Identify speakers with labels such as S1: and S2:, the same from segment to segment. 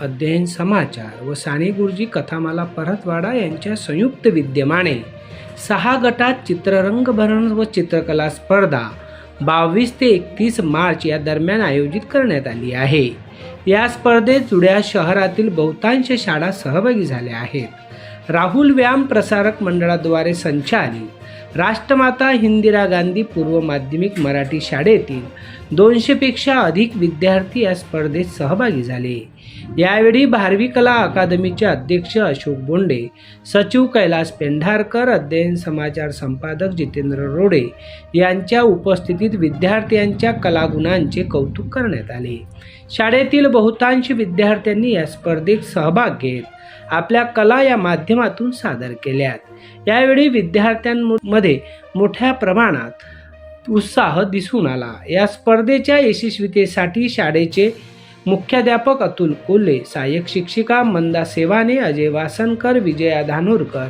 S1: अध्ययन समाचार व साने गुरुजी कथामाला परतवाडा यांच्या संयुक्त विद्यमाने. सहा गटात चित्ररंग भरण व चित्रकला स्पर्धा बावीस ते एकतीस मार्च या दरम्यान आयोजित करण्यात आली आहे. या स्पर्धेत जुड्या शहरातील बहुतांश शाळा सहभागी झाल्या आहेत. राहुल व्यायाम प्रसारक मंडळाद्वारे संचालित राष्ट्रमाता इंदिरा गांधी पूर्व माध्यमिक मराठी शाळेतील दोनशेपेक्षा अधिक विद्यार्थी या स्पर्धेत सहभागी झाले. यावेळी भारवी कला अकादमीचे अध्यक्ष अशोक बोंडे सचिव कैलास पेंढारकर अध्ययन समाचार संपादक जितेंद्र रोडे यांच्या उपस्थितीत विद्यार्थ्यांच्या कलागुणांचे कौतुक करण्यात आले. शाळेतील बहुतांश विद्यार्थ्यांनी या स्पर्धेत सहभाग घेत आपल्या कला या माध्यमातून सादर केल्यात. यावेळी विद्यार्थ्यांमध्ये मोठ्या प्रमाणात उत्साह दिसून आला. या स्पर्धेच्या यशस्वीतेसाठी शाळेचे मुख्याध्यापक अतुल कोल्हे सहाय्यक शिक्षिका मंदा सेवाने अजय वासनकर विजया धानोरकर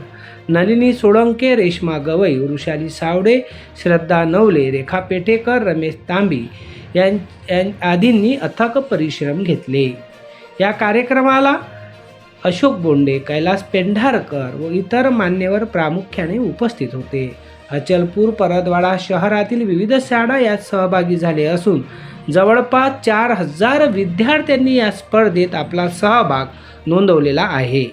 S1: नलिनी सोळंके रेश्मा गवई वृषाली सावडे श्रद्धा नवले रेखा पेठेकर रमेश तांबी यां यां- आदींनी अथक परिश्रम घेतले. या कार्यक्रमाला अशोक बोंडे कैलास पेंढारकर व इतर मान्यवर प्रामुख्याने उपस्थित होते. अचलपूर परतवाडा शहरातील विविध शाळा यात सहभागी झाले असून जवळपास चार हजार विद्यार्थ्यांनी या स्पर्धेत आपला सहभाग नोंदवलेला आहे.